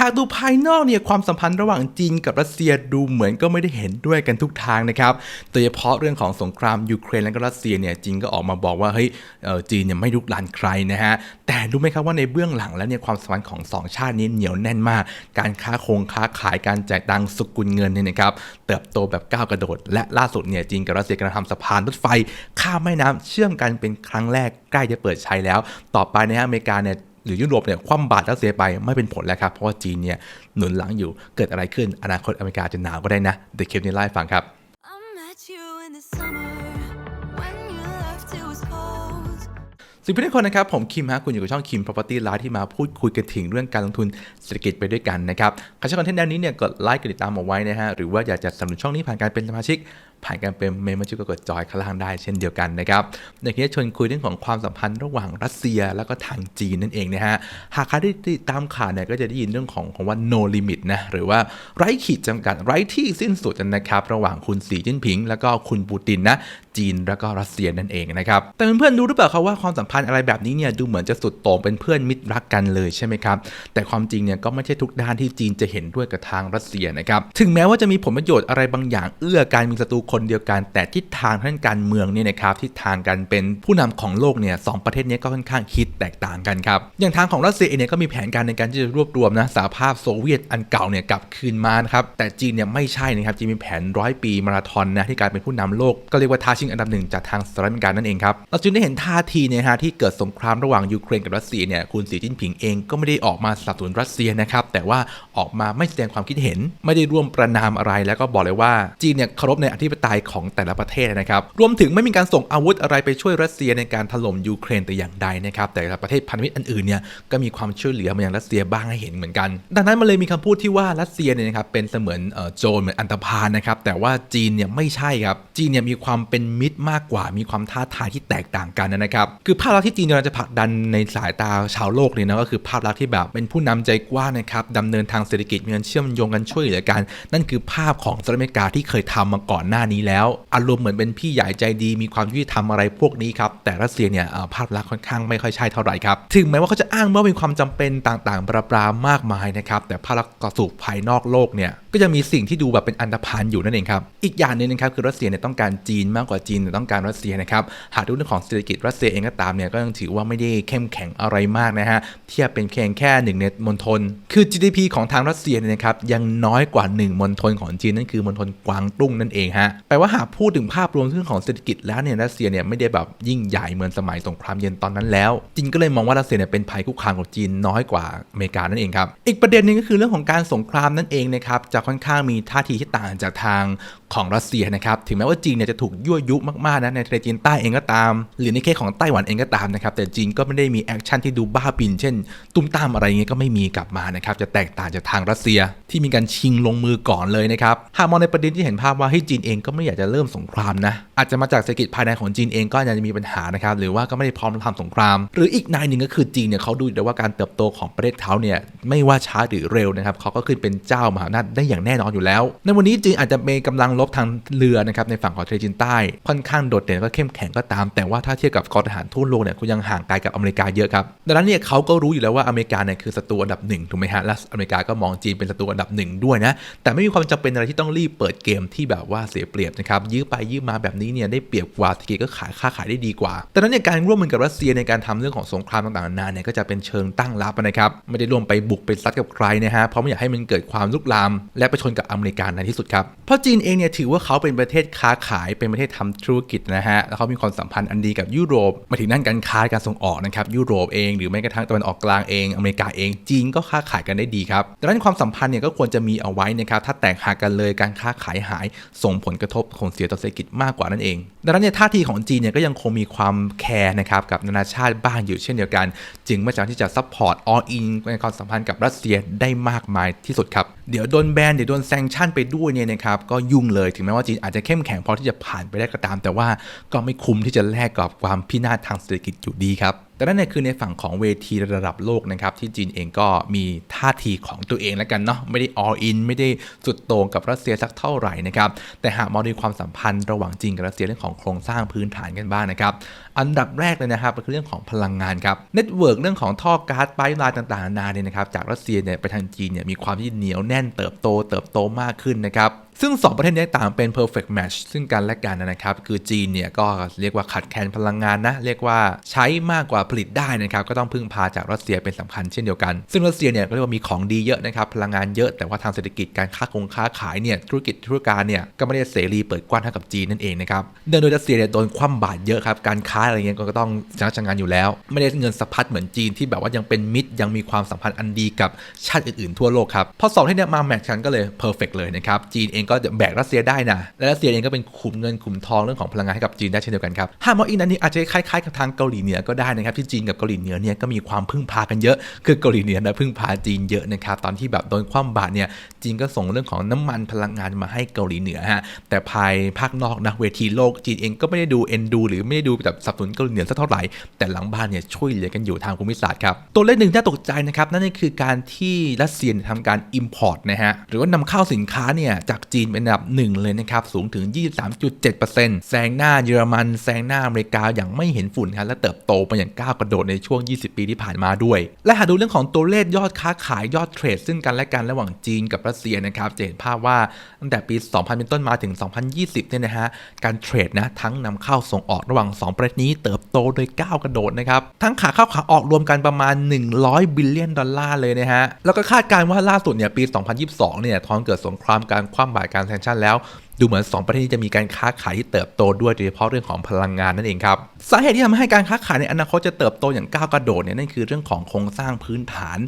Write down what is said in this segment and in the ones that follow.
หากดูภายนอกเนี่ยความสัมพันธ์ระหว่างจีนกับรัสเซียดูเหมือนก็ไม่ได้เห็นด้วยกันทุกทางนะครับโดยเฉพาะเรื่องของสงครามยูเครนและก็รัสเซียเนี่ยจีนก็ออกมาบอกว่าเฮ้ยเออจีนเนี่ยไม่ลุกลานใครนะฮะแต่รู้ไหมครับว่าในเบื้องหลังแล้วเนี่ยความสัมพันธ์ของสองชาตินี้เหนียวแน่นมาก การค้าคงค้าขายการแจกตังสกุลเงินเนี่ยนะครับเติบโตแบบก้าวกระโดด และล่าสุดเนี่ยจีนกับรัสเซียกำลังทำสะพานรถไฟ ข้ามแม่น้ำเชื่อมกันเป็นครั้งแรกใกล้จะเปิดใช้แล้ว ต่อไปนะฮะอเมริกาเนี่ย หรือยุโรปเนี่ยคว่ำบาตรรัสเซียไปไม่เป็นผลแล้วครับ เพราะว่าจีนเนี่ยหนุนหลังอยู่เกิดอะไรขึ้นอนาคตอเมริกาจะหนาวก็ได้นะเดี๋ยวคลิปนี้ไล่ฟังครับ สวัสดีทุกคนนะครับ ผมคิมฮะ คุณอยู่กับช่องคิม Property Live ที่มาพูดคุยกันถึงเรื่องการลงทุนเศรษฐกิจไปด้วยกันนะครับใครชอบคอนเทนต์แนวนี้เนี่ยกดไลค์กดติดตามเอาไว้นะฮะ หรือว่าอยากจะสนับสนุนช่องนี้ผ่านการเป็นสมาชิก ผ่านการเป็นเมมเบอร์ชิพก็กดจอยข้างล่างได้เช่นเดียวกันนะครับในคลิปนี้ชวนคุยเรื่องของความสัมพันธ์ระหว่างรัสเซียแล้วก็ทางจีนนั่นเองนะฮะ หากใครที่ติดตามข่าวเนี่ยก็จะได้ยินเรื่องของคำว่า no limit นะหรือว่าไร้ขีดจำกัดไร้ที่สิ้นสุดนะครับระหว่างคุณสีจิ้นผิง แล้วก็คุณปูตินนะ จีนแล้วก็รัสเซียนั่นเองนะครับแต่เพื่อนๆรู้หรือเปล่าครับว่าความสัมพันธ์อะไรแบบนี้เนี่ยดูเหมือนจะสุดโต่งเป็นเพื่อนมิตรรักกันเลยใช่ไหมครับแต่ความจริงเนี่ยก็ไม่ใช่ทุกด้านที่จีนจะเห็นด้วยกับทางรัสเซียนะครับถึงแม้ว่าจะมีผลประโยชน์อะไรบางอย่างเอื้อการมีศัตรูคนเดียวกัน แต่ทิศทางทางการเมืองเนี่ยนะครับทิศทางกันเป็นผู้นำของโลกเนี่ยสองประเทศนี้ก็ค่อนข้างคิดแตกต่างกันครับอย่างทางของรัสเซียเองเนี่ยก็มีแผนการในการที่จะรวบรวมนะสหภาพโซเวียตอันเก่าเนี่ยกลับคืนมานะครับแต่จีนเนี่ยไม่ใช่นะครับจีนมีแผนร้อยปีมาราธอนนะที่การเป็นผู้นำโลกก็เรียกว่าทาชิงอันดับหนึ่งจากทางสหรัฐอเมริกานั่นเองครับเราจึงได้เห็นท่าทีเนี่ยฮะที่เกิดสงครามระหว่างยูเครนกับรัสเซียเนี่ยคุณสีจิ้นผิงเองก็ไม่ได้ออกมาสนับสนุนรัสเซียนะครับแต่ว่าออกมาไม่แสดงความคิดเห็น ไม่ได้ร่วมประนามอะไรแล้วก็บอกเลยว่าจีนเนี่ยเคารพในอธิปไตยของแต่ละประเทศนะครับรวมถึงไม่มีการส่งอาวุธอะไรไปช่วยรัสเซียในการถล่มยูเครนแต่อย่างใดนะครับแต่ละประเทศพันธมิตรอื่นๆเนี่ยก็มีความช่วยเหลือมาอย่างรัสเซียบ้างให้เห็นเหมือนกัน ดังนั้นมันเลยมีคำพูดที่ว่ารัสเซียเนี่ยนะครับเป็นเสมือนเอ่อโจรเหมือนอันธพาลนะครับแต่ว่าจีนเนี่ยไม่ใช่ครับจีนเนี่ยมีความเป็นมิตรมากกว่ามีความท้าทายที่แตกต่างกันนะครับคือภาพลักษณ์ที่จีนกำลังจะผลักดันในสายตาชาวโลกเลยนะก็คือภาพลักษณ์ที่แบบเป็นผู้นำใจกว้างนะครับดำเนินทางเศรษฐกิจมีการเชื่อมโยงกันช่วยเหลือกัน นั่นคือภาพของสหรัฐอเมริกาที่เคยทำมาก่อนหน้านี้แล้ว อารมณ์เหมือนเป็นพี่ใหญ่ใจดีมีความยุติธรรมอะไรพวกนี้ครับแต่รัสเซียเนี่ยภาพลักษณ์ค่อนข้างไม่ค่อยใช่เท่าไหร่ครับถึงแม้ว่าเขาจะอ้างว่ามีความจำเป็นต่างๆ ประปรามากมายนะครับแต่ภาพลักษณ์สู่ภายนอกโลกเนี่ยก็จะมีสิ่งที่ดูแบบเป็นอันธพาลอยู่นั่นเองครับอีกอย่างหนึงนะครับคือรัสเซียเนี่ยต้องการจีนมากกว่าจีนต้องการรัสเซียนะครับหากดูเรื่องของเศรษฐกิจรัสเซียเองก็ตามเนี่ยก็ยังถือว่าไม่ได้เข้มแข็งอะไรมากนะฮะเทียบเป็นเพียงแค่หนึ่งในมณฑลคือ GDP ของทางรัสเซียเนี่ยนะครับยังน้อยกว่าหนึ่งมณฑลของจีนนั่นคือมณฑลกวางตุ้งนั่นเองฮะแปลว่าหากพูดถึงภาพรวมเรื่องของเศรษฐกิจแล้วเนี่ยรัสเซียเนี่ยไม่ได้แบบยิ่งใหญ่เหมือนสมัยสงครามเย็นตอนนั้นแล้วจีนก็เลยมองว่ารัสเซียเนี่ยเป็นภัยคุกคามของจีนน้อยกว่าอเมริกานั่นเองครับอีกประเด็นหนึงก็คือเรื่องของการสงครามนั่นเองนะครับจะค่อนข้างมีท่าทีที่ต่างจากทางของรัสเซียนะครับถึงแม้ว่าจีนเนี่ยจะถูกยั่วยุมากๆนะในทะเลจีนใต้เองก็ตาม หรือในเคสของไต้หวันเองก็ตามนะครับแต่จีนก็ไม่ได้มีแอคชั่นที่ดูบ้าปินเช่น ตุ้มตามอะไรเงี้ยก็ไม่มีกลับมานะครับจะแตกต่างจากทางรัสเซียที่มีการชิงลงมือก่อนเลยนะครับหากมองในประเด็นที่เห็นภาพว่าให้จีนเองก็ไม่อยากจะเริ่มสงครามนะอาจจะมาจากเศรษฐกิจภายในของจีนเองก็อาจจะมีปัญหานะครับหรือว่าก็ไม่ได้พร้อมทำสงคราม หรืออีกนายหนึ่งก็คือจีนเนี่ยเขาดูอยู่แล้วว่าการเติบโตของประเทศเขาเนี่ยไม่ว่าช้าหรือเร็วนะครับเขาก็ขึ้นเป็นเจ้ามหาอำนาจได้อย่างแน่นอนอยู่แล้ว ในวันนี้จีนอาจจะมีกำลังลบทางเรือนะครับในฝั่งของทะเลจีนใต้ค่อนข้างโดดเด่นก็เข้มแข็งก็ตาม แต่ว่าถ้าเทียบกับกองทหารทั่วโลกเนี่ยก็ยังห่างไกลกับอเมริกาเยอะครับดังนั้นเนี่ยเขาก็รู้อยู่แล้วว่าอเมริกาเนี่ยคือศัตรูอันดับหนึ่งถูกไหมฮะและอเมริกาก็มองจีนเป็นศัตรูอันดับหนึ่งด้วยนะแต่ไม่มีความจำเป็นอะไรที่ต้องรีบเปิดเกมที่แบบว่าเสียเปรียบนะครับยื้อไปยื้อมาแบบนี้เนี่ยได้เปรียบกว่าเศรษฐกิจก็ขายค่าขายได้ดีกว่าดังนั้นเนี่ยการร่วมมือกับรัสเซียในการทำเรื่องของสงครามต่างๆนานาเนี่ยก็จะเป็นเชิงตั้งรับนะครับไม่ได้ร่วมไปบุกไปซัดกับใครนะฮะเพราะไม่อยากให้มันเกิดความลุกลาม และไปชนกับอเมริกาในที่สุดครับเพราะจีนเองเนี่ยถือว่าเขาเป็นประเทศค้าขายเป็นประเทศทำธุรกิจนะฮะ แล้วเขามีความสัมพันธ์อันดีกับยุโรป มาถึงด้านการค้าการส่งออกนะครับ ยุโรปเองหรือแม้กระทั่งตะวันออกกลางเอง อเมริกาเอง จีนก็ค้าขายกันได้ดีครับ ดังนั้นความสัมพันธ์เนี่ยก็ควรจะมีเอาไว้นะครับ ถ้าแตกหักกันเลยการค้าขายหาย ส่งผลกระทบผลเสียต่อเศรษฐกิจมากกว่านั่นเอง ดังนั้นเนี่ยท่าทีของจีนเนี่ยก็ยังคงมีความแคร์นะครับกับนานาชาติบ้างอยู่เช่นเดียวกัน จึงไม่สามารถที่จะซัพพอร์ตอออินในความสัมพันธ์กับรัสเซียได้มากมายที่สุดครับ เดี๋ยวโดนแบนเดี๋ยวโดนแซงชั่นไปด้วยเนี่ยนะครับก็ยุ่งเลยถึงแม้ว่าจีนอาจจะเข้มแข็งพอที่จะผ่านไปได้ก็ตาม แต่ว่าก็ไม่คุ้มที่จะแลกกับความพินาศทางเศรษฐกิจอยู่ดีครับ แต่นั่นเนี่ยคือในฝั่งของเวทีระดับโลกนะครับที่จีนเองก็มีท่าทีของตัวเองแล้วกันเนาะไม่ได้ all in ไม่ได้สุดโต่งกับรัสเซียสักเท่าไหร่นะครับแต่หากมองในความสัมพันธ์ระหว่างจีนกับรัสเซียเรื่องของโครงสร้างพื้นฐานกันบ้างนะครับอันดับแรกเลยนะครับก็คือเรื่องของพลังงานครับเน็ตเวิร์กเรื่องของท่อก๊าซไป์ลน์ต่างๆนานาเนี่ยนะครับจากรัสเซียเนี่ยไปทางจีนเนี่ยมีความที่เหนียวแน่นเติบโตเติบโตมากขึ้นนะครับ ซึ่ง 2 ประเทศนี้ต่างเป็น perfect match ซึ่งกันและกันนะครับ คือจีนเนี่ยก็เรียกว่าขาดแคลนพลังงานนะ เรียกว่าใช้มากกว่าผลิตได้นะครับ ก็ต้องพึ่งพาจากรัสเซียเป็นสำคัญเช่นเดียวกัน ซึ่งรัสเซียเนี่ยก็เรียกว่ามีของดีเยอะนะครับพลังงานเยอะแต่ว่าทางเศรษฐกิจการค้าคงค้าขายเนี่ยธุรกิจธุรการเนี่ยก็ไม่ได้เสรีเปิดกว้างเท่ากับจีนนั่นเองนะครับเนื่องโดยรัสเซียเนี่ยโดนคว่ำบาตรเยอะครับการค้าอะไรเงี้ยก็ต้องชะงักชะงันอยู่แล้ว ไม่ได้เงินสะพัดเหมือนจีนที่แบบว่ายังเป็นมิตรยังมีความสัมพันธ์อันดีกับชาติอื่นๆทั่วโลกครับพอสองที่เนี่ยมาแมทช์กันก็เลยเพอร์เฟกเลยนะครับจีนเองก็แบกรัสเซียได้นะ และรัสเซียเองก็เป็นขุมเงินขุมทองเรื่องของพลังงานให้กับจีนได้เช่นเดียวกันครับหามมองอีกนั้นนี่อาจจะคล้ายๆกับทางเกาหลีเหนือก็ได้นะครับที่จีนกับเกาหลีเหนือเนี่ยก็มีความพึ่งพากันเยอะ คือเกาหลีเหนือนะพึ่งพาจีนเยอะนะครับตอนที่แบบโดนคว่ำบาตรเนี่ยจีนก็ส่งเรื่องของน้ำมันพลังงานมาให้เกาหลีเหนือฮะแต่ภายภาคนอกนะเวทีโลกจีนเองก็ไม่ได้ดูเอ็นดูหรือไม่ได้ดูแบบสนับสนุนเกาหลีเหนือสักเท่าไหร่แต่หลังบ้านเนี่ยช่วยเหลือกันอยู่ทางภูมิศาสตร์ครับตัวเลขหนึ่งที่ตกใจนะครับนั่นก็คือการที่รัสเซียเนี่ยทำการ Import นะฮะหรือว่านำเข้าสินค้าเนี่ยจากจนเป็นอันดับหนึ่งเลยนะครับ สูงถึง 23.7%แซงหน้าเยอรมันแซงหน้าอเมริกาอย่างไม่เห็นฝุ่นครับและเติบโตไปอย่างก้าวกระโดดในช่วง 20 ปีที่ผ่านมาด้วย และหากดูเรื่องของตัวเลขยอดค้าขายยอดเทรดซึ่งกันและกันระหว่างจีนกับรัสเซียนะครับจะเห็นภาพว่าตั้งแต่ปี 2000 เป็นต้นมาถึง 2020 เนี่ยนะฮะการเทรดนะทั้งนำเข้าส่งออกระหว่าง 2 ประเทศนี้เติบโตโดยก้าวกระโดดนะครับทั้งขาเข้าขาออกรวมกันประมาณ 100 บิลเลียนดอลลาร์เลยนะฮะแล้วก็คาดการณ์ว่าล่าสุดเนี่ยปี 2022 เนี่ยท้องเกิดสงครามการคว่ำบาตรการแซงชั่นแล้ว ดูเหมือน 2 ประเทศนี้จะมีการค้าขายที่เติบโตด้วยโดยเฉพาะเรื่องของพลังงานนั่นเองครับสาเหตุที่ทำให้การค้าขายในอนาคตจะเติบโตอย่างก้าวกระโดดเนี่ยนั่นคือเรื่องของโครงสร้างพื้นฐาน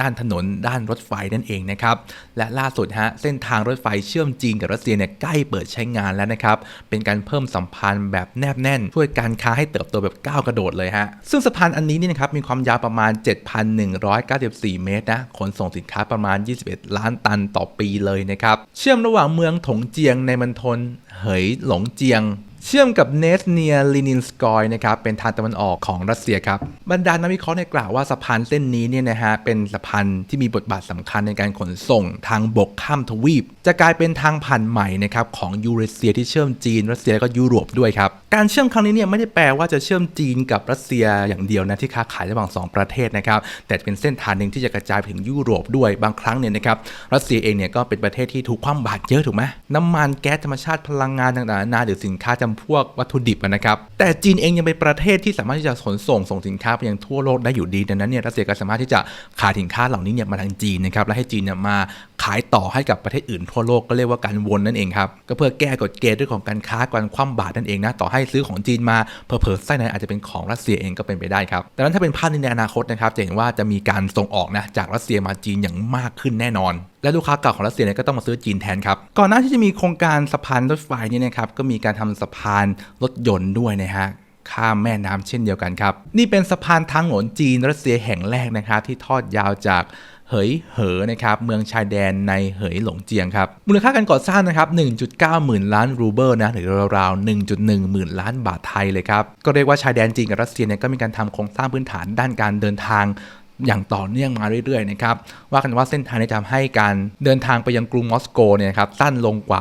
ด้านถนน ด้านรถไฟนั่นเองนะครับและล่าสุดฮะเส้นทางรถไฟเชื่อมจีนกับรัสเซียเนี่ยใกล้เปิดใช้งานแล้วนะครับเป็นการเพิ่มสัมพันธ์แบบแนบแน่น ช่วยการค้าให้เติบโตแบบก้าวกระโดดเลยฮะซึ่งสะพานอันนี้นี่นะครับมีความยาวประมาณ 7,194 เมตรนะขนส่งสินค้าประมาณ 21 ล้านตันต่อปีเลยนะครับเชื่อมระหว่างเมืองถงเจียงในมณฑล เหยหลงเจียง เชื่อมกับเนสเนียลินินสกอยนะครับเป็นทางตะวันออกของรัสเซียครับบรรดานักวิเคราะห์เนี่ยกล่าวว่าสะพานเส้นนี้เนี่ยนะฮะเป็นสะพานที่มีบทบาทสำคัญในการขนส่งทางบกข้ามทวีป จะกลายเป็นทางผ่านใหม่นะครับของยูเรเซียที่เชื่อมจีนรัสเซียและก็ยุโรปด้วยครับ การเชื่อมครั้งนี้เนี่ยไม่ได้แปลว่าจะเชื่อมจีนกับรัสเซียอย่างเดียวนะที่ค้าขายระหว่างสองประเทศนะครับแต่เป็นเส้นทางหนึ่งที่จะกระจายไปถึงยุโรปด้วยบางครั้งเนี่ยนะครับรัสเซียเองเนี่ยก็เป็นประเทศที่ถูกคว่ำบาตรเยอะถูกไหมน้ำมันแก๊สธรรมชาติพลังงานต่างๆนานาหรือสินค้าจำพวกวัตถุดิบนะครับแต่จีนเองยังเป็นประเทศที่สามารถที่จะขนส่งส่งสินค้าไปยังทั่วโลกได้อยู่ดีดังนั้นเนี่ยรัสเซียก็สามารถที่จะขายสินค้าเหล่านี้เนี่ยมาทางจีนนะครับและให้จีนเนี่ยมาขายต่อให้กับประเทศอื่นทั่วโลกก็เรียกว่าการวนนั่นเองครับ ก็เพื่อแก้กฎเกณฑ์เรื่องของการค้าการคว่ำบาตรนั่นเองนะต่อให้ซื้อของจีนมาเผลอๆไส้ในอาจจะเป็นของรัสเซียเองก็เป็นไปได้ครับดังนั้นถ้าเป็นภาพในอนาคตนะครับจะเห็นว่าจะมีการส่งออกนะจากรัสเซียมาจีนอย่างมากขึ้นแน่นอนและลูกค้าเก่าของรัสเซียเนี่ยก็ต้องมาซื้อจีนแทนครับ ก่อนหน้าที่จะมีโครงการสะพานรถไฟนี่นะครับก็มีการทำสะพานรถยนต์ด้วยนะฮะข้ามแม่น้ำเช่นเดียวกันครับ นี่เป็นสะพานทางหลวงจีนรัสเซียแห่งแรกนะครับที่ทอดยาวจาก เหยเหอนะครับเมืองชายแดนในเหยหลงเจียงครับมูลค่าการก่อสร้างนะครับ1.9 หมื่นล้านรูเบิลนะหรือราวๆ1.1 หมื่นล้านบาทไทยเลยครับก็เรียกว่าชายแดนจีนกับรัสเซียเนี่ยก็มีการทำโครงสร้างพื้นฐานด้านการเดินทาง อย่างต่อเนื่องมาเรื่อยๆนะครับว่ากันว่าเส้นทางนี้จะทำให้การเดินทางไปยังกรุงมอสโกเนี่ยครับสั้นลงกว่า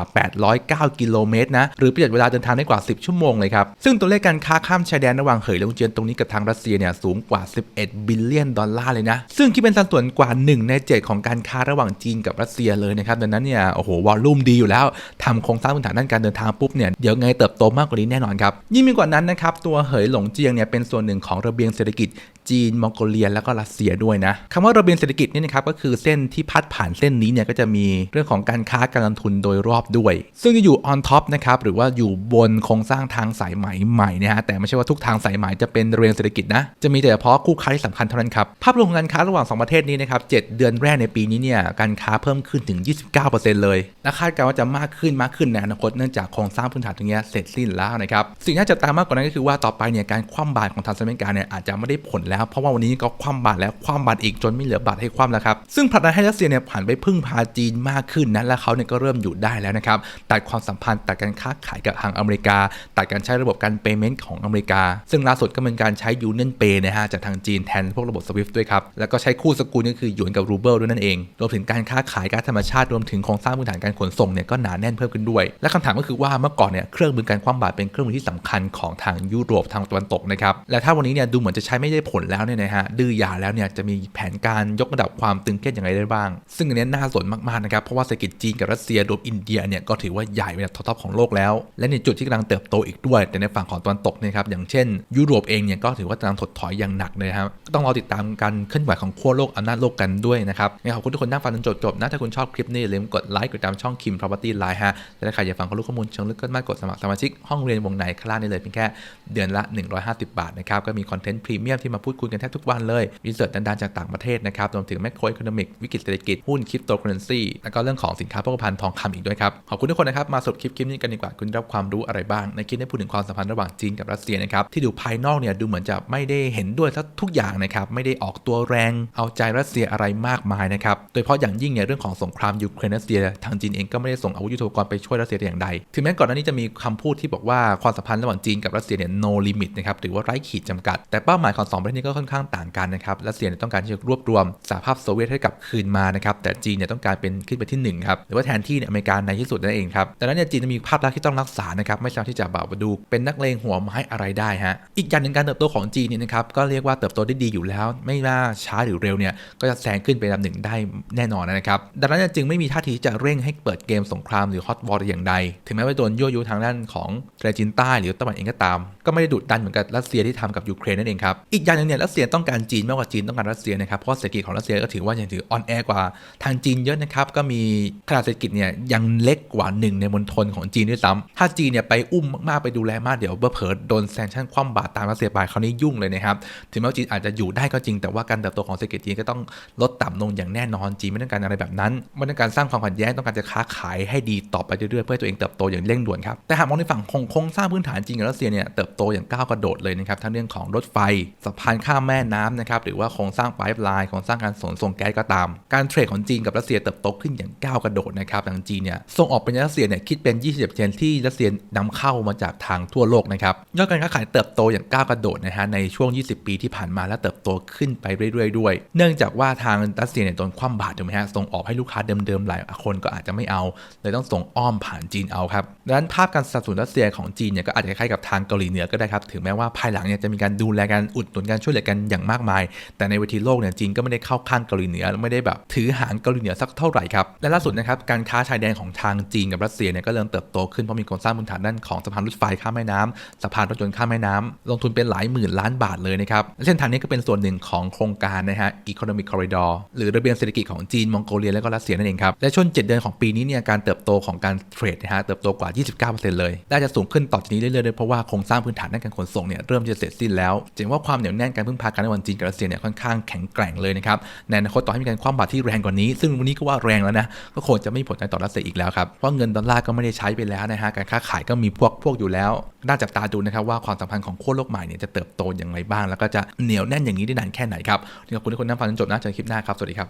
809 กิโลเมตรนะหรือประหยัดเวลาเดินทางได้กว่า 10 ชั่วโมงเลยครับ ซึ่งตัวเลขการค้าข้ามชายแดนระหว่างเหยหลงเจียนตรงนี้กับทางรัสเซียเนี่ยสูงกว่า 11 บิลเลียนดอลลาร์เลยนะ ซึ่งคิดเป็นสัดส่วนกว่า 1 ใน 7 ของการค้าระหว่างจีนกับรัสเซียเลยนะครับดังนั้นเนี่ยโอ้โหวอลลุ่มดีอยู่แล้วทำโครงสร้างพื้นฐานด้านการเดินทางปุ๊บเนี่ยเดี๋ยวไงเติบโตมากกว่านี้แน่นอนครับยิ่งมีกว่านั้นนะครับตัวเหยหลงเจียงเนี่ยเป็นส่วนหนึ่งของระเบียงเศรษฐกิจ จีน มองโกเลีย แล้วก็รัสเซียด้วยนะคำว่าระเบียงเศรษฐกิจนี่นะครับก็คือเส้นที่พัดผ่านเส้นนี้เนี่ยก็จะมีเรื่องของการค้าการลงทุนโดยรอบด้วย ซึ่งจะอยู่ on top นะครับหรือว่าอยู่บนโครงสร้างทางสายไหมใหม่นะฮะแต่ไม่ใช่ว่าทุกทางสายไหมจะเป็นระเบียงเศรษฐกิจนะจะมีแต่เฉพาะคู่ค้าที่สำคัญเท่านั้นครับภาพรวมของการค้าระหว่าง 2 ประเทศนี้นะครับ 7 เดือนแรกในปีนี้เนี่ยการค้าเพิ่มขึ้นถึง 29%เลยและคาดการณ์ว่าจะมากขึ้นมากขึ้นในอนาคตเนื่องจากโครงสร้างพื้นฐานตรงนี้เสร็จสิ้นแล้วนะครับสิ่งที่น่าจะตามมากกว่านั้นก็คือว่าต่อไปเนี่ยการคว่ำบาตรของทางสหรัฐอเมริกาเนี่ยอาจจะไม่ได้ผลแล้วแล้ว เพราะว่าวันนี้ก็คว่ำบาตรแล้วคว่ำบาตรอีกจนไม่เหลือบาตรให้คว่ำแล้วครับซึ่งผลักดันให้รัสเซียเนี่ยผ่านไปพึ่งพาจีนมากขึ้นนะและเขาเนี่ยก็เริ่มอยู่ได้แล้วนะครับตัดความสัมพันธ์ตัดการค้าขายกับทางอเมริกา ตัดการใช้ระบบการ payment ของอเมริกา ซึ่งล่าสุดก็เป็นการใช้ Union Pay นะฮะจากทางจีนแทนพวกระบบ SWIFT ด้วยครับแล้วก็ใช้คู่สกุลก็คือหยวนกับรูเบิลด้วยนั่นเองรวมถึงการค้าขายการธรรมชาติรวมถึงโครงสร้างพื้นฐานการขนส่งเนี่ยก็หนาแน่นเพิ่มขึ้นด้วย และคำถามก็คือว่าเมื่อก่อนเนี่ยเครื่องมือการคว่ำบาตรเป็นเครื่องมือที่สำคัญของทางยุโรปทางตะวันตกนะครับและถ้าวันนี้เนี่ยดูเหมือนจะใช้ไม่ได้ผลแล้วเนี่ยนะฮะดื้อยาแล้วเนี่ยจะมีแผนการยกระดับความตึงเครียดอย่างไรได้บ้าง ซึ่งอันนี้น่าสนมากๆนะครับเพราะว่าเศรษฐกิจจีนกับรัสเซียรวมอินเดียเนี่ยก็ถือว่าใหญ่เป็นท็อปของโลกแล้ว และในจุดที่กำลังเติบโตอีกด้วย แต่ในฝั่งของตะวันตกเนะครับอย่างเช่น ยุโรปเองเนี่ยก็ถือว่ากำลังถดถอยอย่างหนักเลยครับก็ต้องรอติดตามการเคลื่อนไหวของขั้วโลกอำนาจโลกกันด้วยนะครับงั้นขอบคุณทุกคนนั่งฟังจนจบๆนะถ้าคุณชอบคลิปนี้อย่าลืมกดไลค์กดติดตามช่องคิม property line ฮะและถ้าใครอยากฟังข้อรู้ข้อมูลเชิงลึกก็มากดสมัครสมาชิกห้องเรียนวงในข้างล่างนี่เลยเพียงแค่เดือนละ 150 บาทนะครับก็มีคอนเทนต์พรีเมียมที่มาพูดคุยกันแทบทุกวันเลยรีเสิร์ชดันๆจากต่างประเทศนะครับรวมถึงแมคโคร e อ o โนมิกวิกฤตเศรษฐกิจหุ้นคริปโตเคอเรนซีแล้วก็เรื่องของสินค้าโภคภัณฑ์ทองคำอีกด้วยครับ ขอบคุณทุกคนนะครับ มาสรุดคลิปคลิปนี้กันดีกว่าคุณได้รับความรู้อะไรบ้าง ในคลิปได้พูดถึงความสัมพันธ์ระหว่างจีนกับรัสเซียนะครับที่ดูภายนอกเนี่ยดูเหมือนจะไม่ได้เห็นด้วยสักทุกอย่างนะครับไม่ได้ออกตัวแรงเอาใจรัสเซียอะไรมากมายนะครับโดยเฉพาะอย่างยิ่งเนี่ยเรื่องของสงครามยูเครนรัสเซียทางจีนเองก็ไม่ได้ส่งอาวุธยุทโธปกรณ์ไปช่วยรัสเซียอย่างใดถึงแม้ก่อนหน้านี้จะมีคำพูดที่บอกว่าความสัมพันธ์ระหว่างจีนกับรัสเซียเนี่ย no limit นะครับหรือว่าไร้ขีดจำกัดแต่เป้าหมายของสองประเทศนี้ก็ค่อนข้างต่างกันนะครับรัสเซียต้องการที่จะรวบรวมสหภาพโซเวียตให้กลับคืนมานะครับแต่จีนเนี่ยต้องการเป็นขึ้นไปที่หนึ่งครับหรือว่าแทนที่เนี่ยอเมริกาในที่สุดนั่นเองครับดังนั้นเนี่ยจีนจะมีภาพลักษณ์ที่ต้องรักษานะครับไม่ใช่ที่จะแบบดูเป็นนักเลงหัวไม้อะไรได้ฮะอีกอย่างหนึ่งการเติบโตของจีนเนี่ยนะครับก็เรียกว่าเติบโตได้ดีอยู่แล้ว ไม่ว่าช้าหรือเร็วเนี่ยก็จะแซงขึ้นไปลำหนึ่งได้แน่นอนนะครับดังนั้นจึงไม่มีท่าทีที่จะเร่งให้เปิดเกมสงครามหรือฮอตวอร์อย่างใด ถึงแม้ว่าโดนยั่วยุทางด้านของทะเลจีนใต้หรือตะวันเองก็ตาม ก็ไม่ได้ดุดันเหมือนกับรัสเซียที่ทำกับยูเครนนั่นเองครับอีกอย่างหนึงเนี่ยรัสเซียต้องการจีนมากกว่าจีนต้องการรัสเซียนะครับเพราะเศรษฐกิจของรัสเซียก็ถือว่ายังถือออนแอร์กว่าทางจีนเยอะนะครับก็มีขนาดเศรษฐกิจเนี่ยยังเล็กกว่าหนึ่งในมณฑลของจีนด้วยซ้ำถ้าจีนเนี่ยไปอุ้มมากๆไปดูแลมากเดี๋ยวเผลอๆโดนแซงชั่นคว่ำบาตรตามรัสเซียไปคราวนี้ยุ่งเลยนะครับถึงแม้ว่าจีนอาจจะอยู่ได้ก็จริง แต่ว่าการเติบโตของเศรษฐกิจจีนก็ต้องลดต่ำลงอย่างแน่นอนจีนไม่ต้องการอะไรแบบนั้นไม่ต้องการสร้างความขัดแย้งต้องการจะค้าขายให้ดีต่อไปเรื่อยๆเพื่อตัวเองเติบโตอย่างเร่งด่วนครับแต่หากมองในฝั่งของโครงสร้างพื้นฐานจีนกับรัสเซียเนี่ยเติบโตอย่างก้าวกระโดดเลยนะครับทั้งเรื่องของรถไฟสะพานข้ามแม่น้ำนะครับหรือว่าโครงสร้างไพป์ไลน์โครงสร้างการขนส่งแก๊สก็ตาม การเทรดของจีนกับรัสเซียเติบโตขึ้นอย่างก้าวกระโดดนะครับทางจีนเนี่ยส่งออกเป็นรัสเซียเนี่ยคิดเป็น 20%ที่รัสเซียนำเข้ามาจากทางทั่วโลกนะครับยอดการค้าขายเติบโตอย่างก้าวกระโดดนะฮะในช่วง 20 ปีที่ผ่านมาและเติบโตขึ้นไปเรื่อยๆด้วย เนื่องจากว่าทางรัสเซียเนี่ยโดนคว่ำบาตรถูกไหมฮะส่งออกให้ลูกค้าเดิมๆหลายคนก็อาจจะไม่เอาเลยต้องส่งอ้อมผ่านจีนเอาครับดังนั้นภาพการสนับสนุนรัสเซียของจีนเนี่ยก็อาจจะคล้ายกับทางเกาหลีเหนือก็ได้ครับถึงแม้ว่าภายหลังเนี่ยจะมีการดูแลกันอุดหนุนกันช่วยเหลือกันอย่างมากมาย แต่ในเวทีโลกเนี่ยจีนก็ไม่ได้เข้าข้างเกาหลีเหนือไม่ได้แบบถือหางเกาหลีเหนือสักเท่าไหร่ครับและล่าสุดนะครับการค้าชายแดนของทางจีนกับรัสเซียเนี่ยก็เริ่มเติบโตขึ้นเพราะมีโครงสร้างพื้นฐานด้านของสะพานรถไฟข้ามแม่น้ำสะพานรถยนต์ข้ามแม่น้ำลงทุนเป็นหลายหมื่นล้านบาทเลยนะครับและเส้นทางนี้ก็เป็นส่วนหนึ่งของโครงการนะฮะ Economic Corridor หรือระเบียงเศรษฐกิจของจีนมองโกเลียและก็รัสเซียนั่นเองครับและช่วง 7 เดือนของปีนี้เนี่ยการเติบโตของการเทรดนะฮะเติบโตกว่า 29%เลยและจะสูงขึ้นต่อจากนี้เรื่อยๆเพราะว่าโครงสร้างพื้นฐานด้านการขนส่งเนี่ยเริ่มจะเสร็จสิ้นแล้วจะเห็นว่าความเหนียวแน่นการพึ่งพากันระหว่างจีนกับรัสเซียเนี่ยค่อนข้างแข็งแกร่งเลยนะครับในอนาคตต่อให้มีการคว่ำบาตรที่แรงกว่านี้ ซึ่งวันนี้ก็ว่าแรงแล้วนะก็คงจะไม่มีผลต่อรัสเซียอีกแล้วครับเพราะเงินดอลลาร์ก็ไม่ได้ใช้ไปแล้วนะฮะการค้าขายก็มีพวกพวกอยู่แล้วน่าจับตาดูนะครับว่าความสัมพันธ์ของขั้วโลกใหม่เนี่ยจะเติบโตอย่างไรบ้าง แล้วก็จะเหนียวแน่นอย่างนี้ได้นานแค่ไหนครับขอบคุณทุกคนที่ฟังจนจบนะเจอกันคลิปหน้าครับสวัสดีครับ